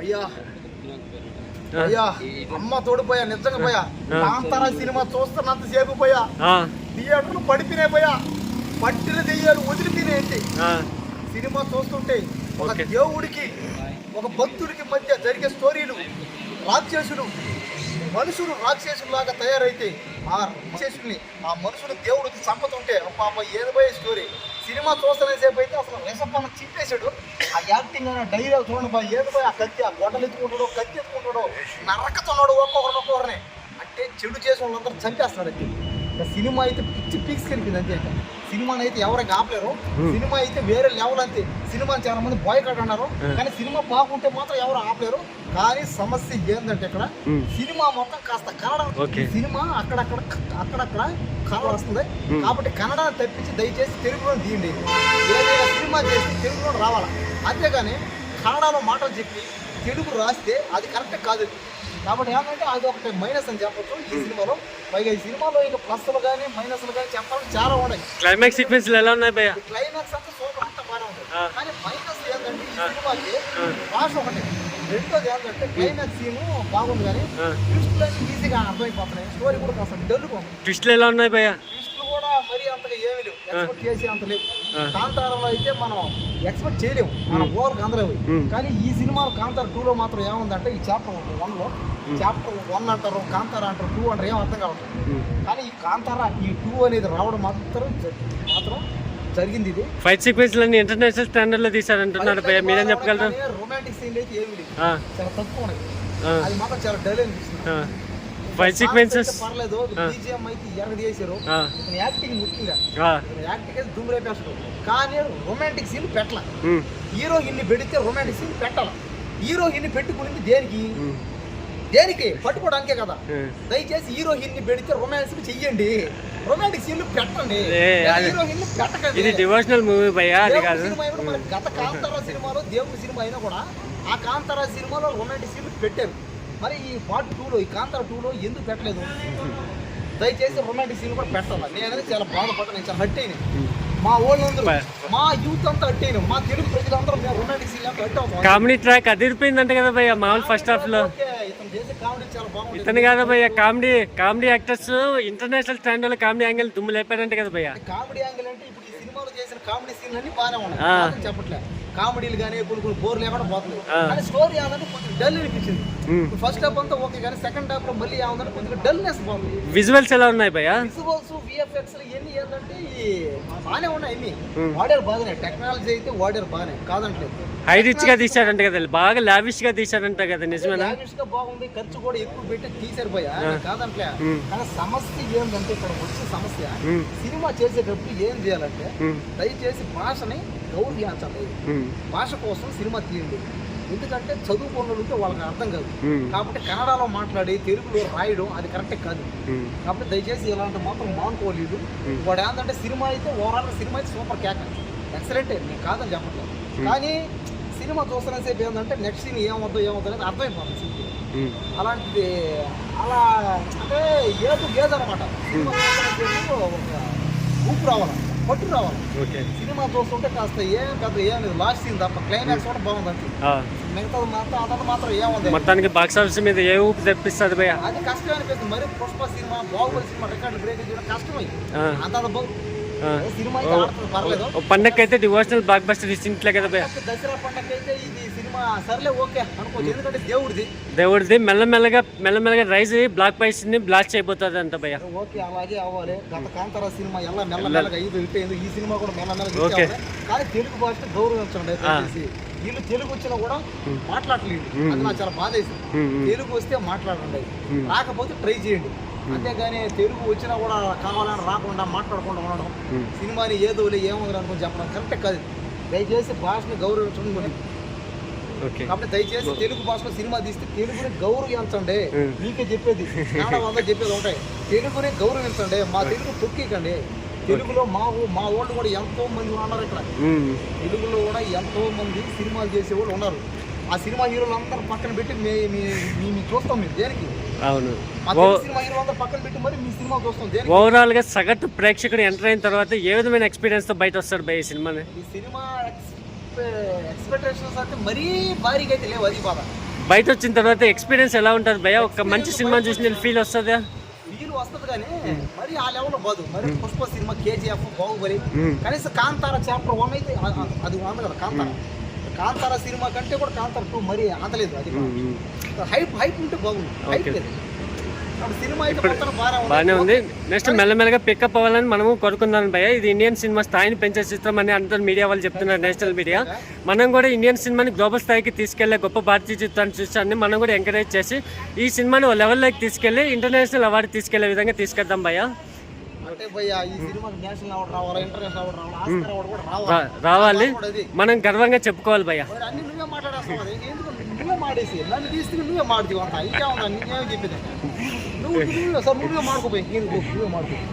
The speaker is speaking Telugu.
అయ్యా. అయ్యా అమ్మ తోడిపోయా నిజంగా పోయా. కాంతారా సినిమా చూస్తున్నంత సేపు పోయా. థియేటర్లు పడిపోయినాయి పోయా. పట్టిన దెయ్యాలు వదిలిపోయినాయండి సినిమా చూస్తుంటే ఒక. దేవుడికి ఒక భక్తుడికి మధ్య జరిగే స్టోరీలు. మనుషులు రాక్షసులాగా తయారైతే ఆ రాక్షసుల్ని ఆ మనుషులు దేవుడు చంపుతుంటే పాప ఏది స్టోరీ సినిమా చూస్తున్న సేపు అయితే అసలు విషపన్న చింపేశాడు. ఆ యాక్టింగ్ అనే డైలాగ్ చూడండి బా ఏది ఆ కత్తి ఆ గొడ్డలు ఎత్తుకుంటాడో కత్తి ఎత్తుకుంటాడో నరకతున్నాడు ఒక్కొక్కరిని ఒక్కొక్కరిని అంటే చెడు చేసిన వాళ్ళందరూ చంపేస్తున్నాడు అయితే. సినిమా అయితే పిచ్చి పీక్స్ కలిపింది అంతే సినిమాని అయితే ఎవరికి ఆపలేరు. సినిమా అయితే వేరే లెవెల్ అంతే. సినిమా చాలా మంది బాయ్ కట్ అన్నారు కానీ సినిమా బాగుంటే మాత్రం ఎవరు ఆపలేరు. కానీ సమస్య ఏంటంటే ఇక్కడ Hmm. సినిమా మొత్తం కాస్త కన్నడ సినిమా అక్కడక్కడ అక్కడక్కడ కన్నడ వస్తుంది. Hmm. కాబట్టి కన్నడ తప్పించి దయచేసి తెలుగులో తీయండి. ఏదైనా సినిమా చేసి తెలుగులో రావాలా? అంతేగాని కన్నడలో మాటలు చెప్పి తెలుగు రాస్తే అది కరెక్ట్ కాదు. కాబట్టి ఏంటంటే అది ఒకటి మైనస్ అని చెప్పొచ్చు ఈ సినిమాలో. పైగా ఈ సినిమాలో ఇక ప్లస్లు కానీ మైనస్లు కానీ చెప్పాలని చాలా ఉన్నాయి. క్లైమాక్స్ సీక్వెన్స్లు ఎలా ఉన్నాయి భయ్య? క్లైమాక్స్ అంతా సూపర్ అంతా బాగానే ఉంటుంది. కానీ మైనస్ ఏంటంటే ఈ సినిమాకి భాష ఒకటి. రెండోది ఏంటంటే క్లైమాక్స్ సీన్ బాగుంది కానీ. ట్విస్ట్లు ఈజీగా అర్థమైపోతున్నాయి. స్టోరీ కూడా కాస్త డల్గా ఉంది. ట్విస్ట్లు ఎలా ఉన్నాయి భయ్య? ట్విస్ట్లు కూడా మరీ లేవు ఎక్స్పెక్ట్ చేసి అంత లేవు ఆ. కాంతారంలో అయితే మనం ఎక్స్పెక్ట్ చేయలేము. మన ఓవర్ అందలేవు. కానీ ఈ సినిమాలో కాంతార టూలో మాత్రం ఏముందంటే ఈ చాప్టర్ వన్లో చాప్టర్ వన్ అంటారు కాంతార అంటారు టూ అంటారు ఏం అర్థం కావట్లేదు. కానీ ఈ కాంతార ఈ టూ అనేది రావడం మాత్రం మాత్రం జరిగింది ఇది. ఫైట్ సీక్వెన్స్లు అన్ని ఇంటర్నేషనల్ స్టాండర్డ్లో తీసారంటున్నారు మీరేం చెప్పగలరు? రొమాంటిక్ సీన్ అయితే ఏమి ఆ, చాలా తక్కువ ఉన్నాయి. అది మాత్రం చాలా డల్ అనిపిస్తుంది. ఫైట్ సీక్వెన్సెస్ పర్లేదు. బీజిఎం అయితే ఎరగ చేశారు. ఇతని యాక్టింగ్ ముఖ్యంగా. ఇతని యాక్టింగ్ అయితే రేపేస్తాడు. కానీ రొమాంటిక్ సీన్ పెట్టాల. ఉమ్, హీరో ఇన్ని పెడితే రొమాంటిక్ సీన్ పెట్టాల. హీరో ఇన్ని పెట్టుకునింది దేనికి? దేనికి? పట్టుకోవడానికే కదా. దయచేసి హీరో హిన్ని పెడితే రొమాన్స్ చెయ్యండి. రొమాంటిక్ సీన్లు పెట్టండి. ఏ, అది- హీరో హిన్ని పెట్టకండి. ఇది డివోషనల్ మూవీ భయ్య అది కాదు. గత కాంతారా సినిమాలో దేవుడి సినిమా అయినా కూడా ఆ కాంతారా సినిమాలో రొమాంటిక్ సీన్లు పెట్టారు. మరి ఈ పార్ట్ టూలో ఈ కాంతారా టూలో ఎందుకు పెట్టలేదు? దయచేసి రొమాంటిక్ సీన్ కూడా పెట్టాలి? నేనైతే చాలా బాధపడ్డాను నేను చాలా హట్ అయినా. మా వాళ్ళందరూ మా యూత్ అంతా హట్ అయినా. మా తెలుగు ప్రజలందరూ మేము రొమాంటిక్ సీన్ అంతా హట్ అవుతాం. కామెడీ ట్రాక్ అదిరిపోయిందంట కదా భయ్య మామూలు ఫస్ట్ హాఫ్లో. ఇతను కాదా భయ్య కామెడీ కామెడీ యాక్టర్స్ ఇంటర్నేషనల్ స్టాండర్డ్లో కామెడీ యాంగిల్ దుమ్ము లేపాడంట కదా భయ్య. కామెడీ యాంగిల్ అంటే ఇప్పుడు ఈ సినిమాలో చేసిన కామెడీ సీన్లు అన్ని బాగానే ఉన్నాయి. ఆ. కామెడీలు కానీ కొన్ని కొన్ని బోర్ లేకుండా పోతుంది. కానీ స్టోరీ ఏమంటే కొంచెం డల్ అనిపించింది. ఫస్ట్ హాఫ్ అంతా ఓకే కానీ సెకండ్ హాఫ్లో మళ్ళీ ఏమంటే కొంచెం డల్నెస్ బాగుంది. విజువల్స్ ఎలా ఉన్నాయి భయ్య? విజువల్స్ విఎఫ్ఎక్స్ ఇవన్నీ ఏంటంటే బాగానే ఉన్నాయి ఉమ్. వాడారు బాగానే. టెక్నాలజీ అయితే వాడారు బాగానే. కాదంటలేదు. హై రిచ్గా తీశాడంట కదా బాగా లావిష్గా తీశాడంట కదా నిజమేనా? లావిష్గా బాగుంది ఖర్చు కూడా ఎక్కువ పెట్టి తీసారు పోయా ఉమ్. కానీ సమస్య ఏంటంటే ఇక్కడ వచ్చే సమస్య సినిమా చేసేటప్పుడు ఏం చేయాలంటే దయచేసి భాషని గౌరవించండి ఉమ్, భాష కోసం సినిమా తీయండి. ఎందుకంటే చదువుకున్నట్టు వాళ్ళకి అర్థం కాదు. కాబట్టి కన్నడలో మాట్లాడి తెలుగులో రాయడం అది కరెక్ట్ కాదు. కాబట్టి దయచేసి ఇలాంటి మాత్రం మానుకోలేదు. వాడు ఏంటంటే సినిమా అయితే ఓవరాల్ సినిమా అయితే సూపర్ కేక. ఎక్సలెంటే నేను కాదని చెప్పట్లేదు. కానీ సినిమా చూస్తున్న సేపు ఏంటంటే నెక్స్ట్ సీన్ ఏమవుతుందో ఏమవుతుందో అనేది అర్థమైపోతుంది సినిమా. అలాంటిది అలా అంటే ఏదో సినిమా చూస్తున్న సేపు ఒక ఊపు రావాలి పట్టు రావాలి. ఓకే. సినిమా చూస్తుంటే కాస్త ఏం పెద్ద ఏం లేదు లాస్ట్ సీన్ తప్ప క్లైమాక్స్ కూడా బాగుంది అంతే. మిగతాది మాత్రం అదంతా మాత్రం ఏముంది మొత్తానికి బాక్స్ ఆఫీస్ మీద ఏ ఊపి తెప్పిస్తుంది భయ్య? అది కష్టం అనిపిస్తుంది. మరి Pushpa cinema Baahubali cinema record break చేయడం కష్టమై. అంత. సినిమా అయితే పర్లేదు. ఓ పండగకి డివోషనల్ బ్లాక్ బస్టర్ ఇచ్చింట్లే కదా కాకపోతే దసరా పండగ అయితే ఇది సర్లే ఓకే అనుకోవచ్చు. ఎందుకంటే దేవుడిది. దేవుడిది. మెల్లమెల్లగా మెల్లమెల్లగా రైజ్ బ్లాక్ పైస్ని బ్లాక్ చేయబోతుంది అంట భయ్య. ఓకే అలాగే అవ్వాలి. గత కాంతారా సినిమా ఎలా మెల్లమెల్లగా ఇది హిట్ అయింది ఈ సినిమా కూడా మెల్లమెల్లగా ఓకే. కానీ తెలుగు గౌరవించండి దయచేసి వీళ్ళు తెలుగు వచ్చినా కూడా మాట్లాడలేదు. అది నాకు చాలా బాధ వేసింది తెలుగు వస్తే మాట్లాడండి. రాకపోతే ట్రై చేయండి. అంతేగాని తెలుగు వచ్చినా కూడా కావాలని రాకుండా మాట్లాడకుండా ఉండడం. సినిమాని ఏదో ఏముంది అనుకుని చెప్పడం కరెక్ట్ కాదు. దయచేసి భాషని గౌరవించడం. కాబట్టి దయచేసి తెలుగు భాషలో సినిమా తీస్తే తెలుగుని గౌరవించండి. ఉమ్. మీకే చెప్పేది. వంద చెప్పేది ఉంటాయి తెలుగుని గౌరవించండి మా తెలుగు తొక్కికండి. తెలుగులో మా మా వాళ్ళు కూడా ఎంతో మంది ఉన్నారు ఇక్కడ. ఉమ్, తెలుగులో కూడా ఎంతో మంది సినిమాలు చేసేవాళ్ళు ఉన్నారు. ఆ సినిమా హీరోలు అందరూ పక్కన పెట్టి మీ మీ మీ- మీ చూస్తాం మీరు దేనికి? అవును. సినిమా హీరోలు అందరూ పక్కన పెట్టి మరి మీ సినిమా చూస్తాం. దేనికి? ఓవరాల్గా సగటు ప్రేక్షకుడు ఎంటర్ అయిన తర్వాత ఏ విధమైన ఎక్స్పీరియన్స్తో బయట వస్తాడు భయ ఈ సినిమాని? ఈ సినిమా ఎక్స్పెక్టేషన్స్ అయితే మరీ భారీగా అయితే లేవు అది బాధ బయట వచ్చిన తర్వాత ఎక్స్పీరియన్స్ ఎలా ఉంటుంది భయ ఒక మంచి సినిమా చూసి ఫీల్ వస్తుందా? ఫీల్ వస్తుంది కానీ మరి ఆ లెవెల్ పోదు మరి పుష్ప సినిమా కేజీఎఫ్ బాహుబలి. కనీసం కాంతార చాప్టర్ వన్ అయితే అది ఉంది కదా కాంతార. కాంతార సినిమా కంటే కూడా కాంతార టూ మరీ అందలేదు అది హైప్ హైప్ ఉంటే బాగుంది హైప్. లేదు. బాగానే ఉంది. నెక్స్ట్ మెల్లమెల్లగా పికప్ అవ్వాలని మనము కోరుకుందాం భయ్య. ఇది ఇండియన్ సినిమా స్థాయిని పెంచే చిత్రం అని అందరూ మీడియా వాళ్ళు చెప్తున్నారు నేషనల్ మీడియా మనం కూడా ఇండియన్ సినిమాని గ్లోబల్ స్థాయికి తీసుకెళ్ళే గొప్ప భారతీయ చిత్రాన్ని చూసాన్ని మనం కూడా ఎంకరేజ్ చేసి ఈ సినిమాని ఓ లెవెల్లోకి తీసుకెళ్ళి ఇంటర్నేషనల్ అవార్డు తీసుకెళ్ళే విధంగా తీసుకెళ్దాం అవార్డు రావాలా మనం గర్వంగా చెప్పుకోవాలి భయ్య. ನೀವೇ ಮಾಡಿಸಿ. ನನ್ನ ದೀಸ್ತಿಗೆ ನೀವೇ ಮಾಡ್ತೀವಿ ಅಂತ. ಈಗ ಅವ್ನು ನಿನ್ನೆ ಜಿಪ್ಪಿದೆ ನೀವು ಸರ್ ನೀವೇ ಮಾಡ್ಕೋಬೇಕು. ಏನು ಮಾಡ್ಕೋಬೇಕು?